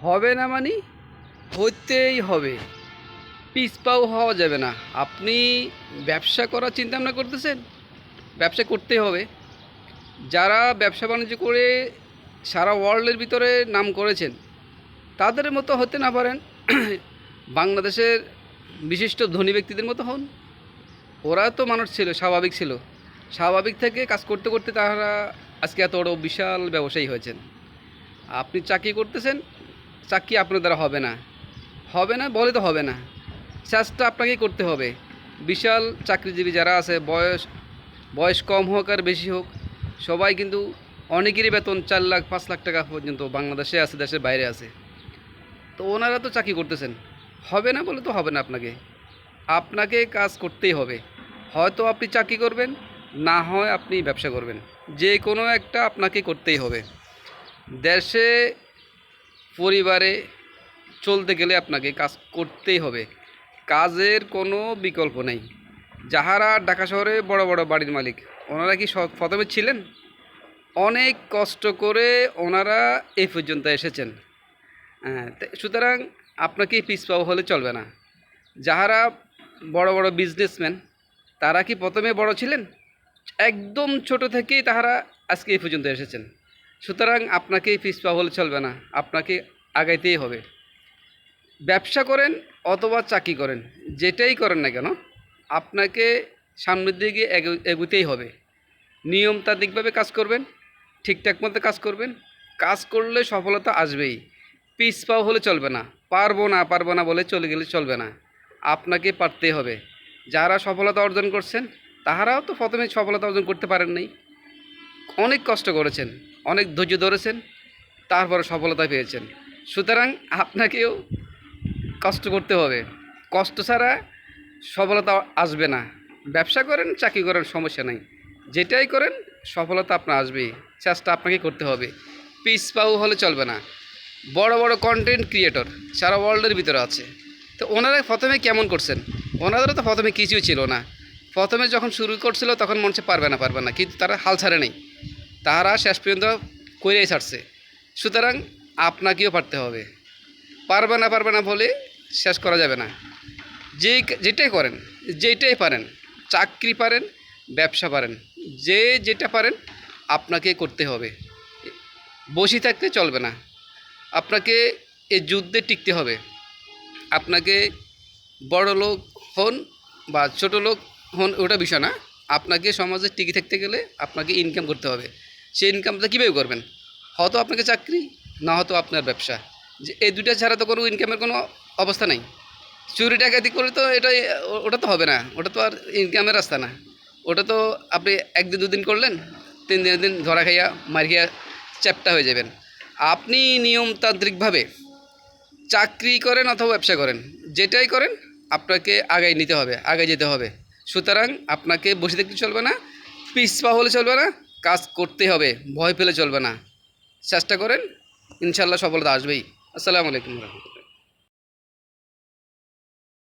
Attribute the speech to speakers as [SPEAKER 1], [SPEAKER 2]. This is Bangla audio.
[SPEAKER 1] হবে না মানে? হইতেই হবে। পিসপাও হওয়া যাবে না। আপনি ব্যবসা করার চিন্তা ভাবনা করতেছেন? ব্যবসা করতেই হবে। যারা ব্যবসা বাণিজ্য করে সারা ওয়ার্ল্ডের ভিতরে নাম করেছেন, তাদের মতো হতে না পারেন। বাংলাদেশের বিশিষ্ট ধনী ব্যক্তিদের মতো হন। ওরা তো মানুষ ছিল, স্বাভাবিক ছিল। স্বাভাবিক থেকে কাজ করতে করতে তারা আজকে এত বড় বিশাল ব্যবসায়ী হয়েছেন। আপনি চাকরি করতেছেন চাকরি আপনার দ্বারা হবে না। হবে না বলে তো হবে না। চেষ্টা আপনাকেই করতে হবে। বিশাল চাকরিজীবী যারা আছে, বয়স বয়স কম হোক আর বেশি হোক, সবাই কিন্তু অনেকেরই বেতন চার লাখ, পাঁচ লাখ টাকা পর্যন্ত বাংলাদেশে আছে, দেশের বাইরে আছে। তো ওনারা তো চাকরি করতেছেন। হবে না বলে তো হবে না আপনাকে। আপনাকে কাজ করতেই হবে। হয়তো আপনি চাকরি করবেন, না হয় আপনি ব্যবসা করবেন। যে কোনো একটা আপনাকে করতেই হবে। দেশে পরিবারে চলতে গেলে আপনাকে কাজ করতেই হবে। কাজের কোনো বিকল্প নেই। যাহারা ঢাকা শহরে বড় বড় বাড়ির মালিক, ওনারা কি প্রথমে ছিলেন? অনেক কষ্ট করে ওনারা এই পর্যন্ত এসেছেন। হ্যাঁ সুতরাং আপনাকে পিছপাও হলে চলবে না। যাহারা বড় বড় বিজনেসম্যান তারা কি প্রথমে বড় ছিলেন? একদম ছোট থেকেই তাহারা আজকে এই পর্যন্ত এসেছেন। সুতরাং আপনাকে পিছপা হলে চলবে না, আপনাকে আগাইতেই হবে। ব্যবসা করেন অথবা চাকরি করেন, যেটাই করেন না কেন, আপনাকে সামনের দিকে এগো- এগুতেই হবে। নিয়মতান্ত্রিকভাবে কাজ করবেন, ঠিকঠাক মতো কাজ করবেন, কাজ করলে সফলতা আসবেই। পিস পাও হলে চলবে না, পারব না পারব না বলে চলে গেলে চলবে না, আপনাকে পারতেই হবে। যারা সফলতা অর্জন করছেন, তাহারাও তো প্রথমে সফলতা অর্জন করতে পারেন নাই। অনেক কষ্ট করেছেন। অনেক ধৈর্য ধরেছেন, তারপরে সফলতা পেয়েছেন। সুতরাং আপনাকেও কষ্ট করতে হবে। কষ্ট ছাড়া সফলতা আসবে না। ব্যবসা করেন, চাকরি করেন, সমস্যা নাই। যেটাই করেন, সফলতা আপনার আসবেই। চেষ্টা আপনাকে করতে হবে। পিস পাও হলে চলবে না। বড় বড় কন্টেন্ট ক্রিয়েটর সারা ওয়ার্ল্ডের ভিতরে আছে। তো ওনারা প্রথমে কেমন করছেন? ওনাদেরও তো প্রথমে কিছুই ছিল না। প্রথমে যখন শুরু করছিল, তখন মনে হচ্ছে পারবে না পারবে না। কিন্তু তারা হাল ছাড়ে নেই। তারা শেষ পর্যন্ত করেই ছাড়ছে। সুতরাং আপনাকেও পারতে হবে। পারবে না পারবে না বলে শেষ করা যাবে না। যে যেটাই করেন, যেটাই পারেন, চাকরি পারেন, ব্যবসা পারেন, যে যেটা পারেন আপনাকে করতে হবে। বসে থাকতে চলবে না। আপনাকে এই যুদ্ধে টিকতে হবে। আপনাকে বড় লোক হন বা ছোট লোক হন, ওটা বিষয় না। আপনাকে সমাজে টিকে থাকতে গেলে আপনাকে ইনকাম করতে হবে। সেই ইনকামটা কীভাবে করবেন? হয়তো আপনাকে চাকরি, না হয়তো আপনার ব্যবসা। যে এই দুটা ছাড়া তো কোনো ইনকামের কোনো অবস্থা নেই। চুরি ডাকাতি করে তো এটা ওটা তো হবে না। ওটা তো আর ইনকামের রাস্তা না। ওটা তো আপনি একদিন, দুদিন করলেন, তিন দিন দিন ধরা খাইয়া, মার খাইয়া চ্যাপটা হয়ে যাবেন। আপনি নিয়মতান্ত্রিকভাবে চাকরি করেন অথবা ব্যবসা করেন, যেটাই করেন, আপনাকে আগায় নিতে হবে, আগায় যেতে হবে। সুতরাং আপনাকে বসে থাকতে চলবে না পিসপা হলে চলবে না কাজ করতে হবে ভয় পেলে চলবে না। চেষ্টা করেন ইনশাল্লাহ সফলতা আসবেই। আসসালামু আলাইকুম